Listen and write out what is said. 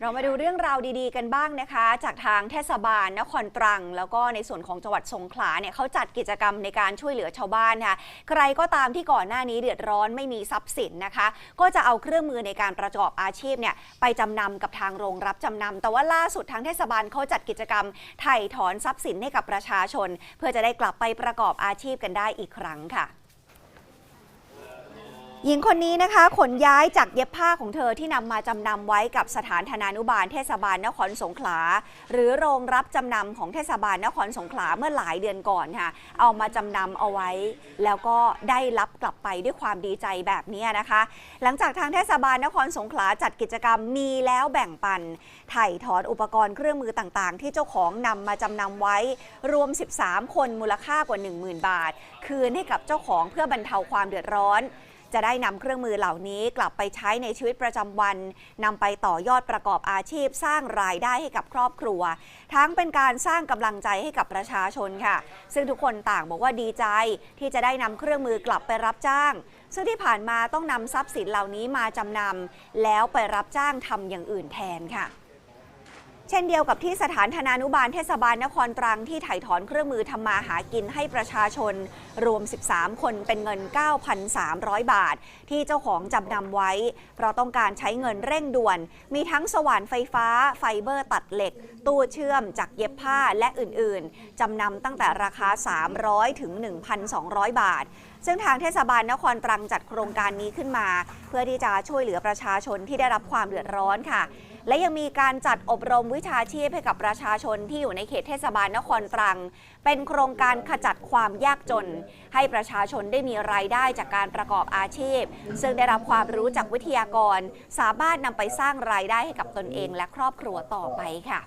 เรามาดูเรื่องราวดีๆกันบ้างนะคะ จากทางเทศบาลนครตรัง แล้วก็ในส่วนของจังหวัดสงขลาเนี่ยเขาจัดกิจกรรมในการช่วยเหลือชาวบ้านค่ะใครก็ตามที่ก่อนหน้านี้เดือดร้อนไม่มีทรัพย์สินนะคะ ก็จะเอาเครื่องมือในการประกอบอาชีพเนี่ยไปจำนำกับทางโรงรับจำนำแต่ว่าล่าสุดทางเทศบาลเขาจัดกิจกรรมไถ่ถอนทรัพย์สินให้กับประชาชน เพื่อจะได้กลับไปประกอบอาชีพกันได้อีกครั้งค่ะ หญิงคนนี้นะคะ ขนย้ายจากเย็บผ้าของเธอที่นำมาจำนำไว้กับสถานธนานุบาลเทศบาลนครสงขลา หรือโรงรับจำนำของเทศบาลนครสงขลาเมื่อหลายเดือนก่อนค่ะ เอามาจำนำเอาไว้ แล้วก็ได้รับกลับไปด้วยความดีใจแบบนี้นะคะ หลังจากทางเทศบาลนครสงขลาจัดกิจกรรมมีแล้วแบ่งปัน ถ่ายถอนอุปกรณ์เครื่องมือต่างๆ ที่เจ้าของนำมาจำนำไว้ รวม 13 คนมูลค่ากว่า 10,000 บาท คืนให้กับเจ้าของเพื่อบรรเทาความเดือดร้อน จะได้นำเครื่องมือเหล่านี้กลับไปใช้ในชีวิตประจำวันนำไปต่อยอดประกอบอาชีพ สร้างรายได้ให้กับครอบครัว ทั้งเป็นการสร้างกำลังใจให้กับประชาชนค่ะ ซึ่งทุกคนต่างบอกว่าดีใจที่จะได้นำเครื่องมือกลับไปรับจ้าง ซึ่งที่ผ่านมาต้องนำทรัพย์สินเหล่านี้มาจำนำแล้วไปรับจ้างทำอย่างอื่นแทนค่ะ เช่นเดียวกับที่สถานธนานุบาลเทศบาลนครตรังที่ถ่ายถอนเครื่องมือทำมาหากินให้ประชาชน รวม 13 คนเป็นเงิน 9,300 บาท ที่เจ้าของจำนำไว้ เพราะต้องการใช้เงินเร่งด่วน มีทั้งสว่านไฟฟ้า ไฟเบอร์ตัดเหล็ก ตู้เชื่อมจากเย็บผ้าและอื่นๆจำนำตั้งแต่ราคา 300 ถึง 1,200 บาท ซึ่งทางเทศบาลนครตรังจัดโครงการนี้ขึ้นมา เพื่อที่จะช่วยเหลือประชาชนที่ได้รับความเดือดร้อนค่ะ และยังมีการจัดอบรมวิชาชีพให้กับประชาชนที่อยู่ในเขตเทศบาลนครตรัง เป็นโครงการขจัดความยากจน ให้ประชาชนได้มีรายได้จากการประกอบอาชีพ ซึ่งได้รับความรู้จากวิทยากร สามารถนำไปสร้างรายได้ให้กับตนเองและครอบครัวต่อไปค่ะ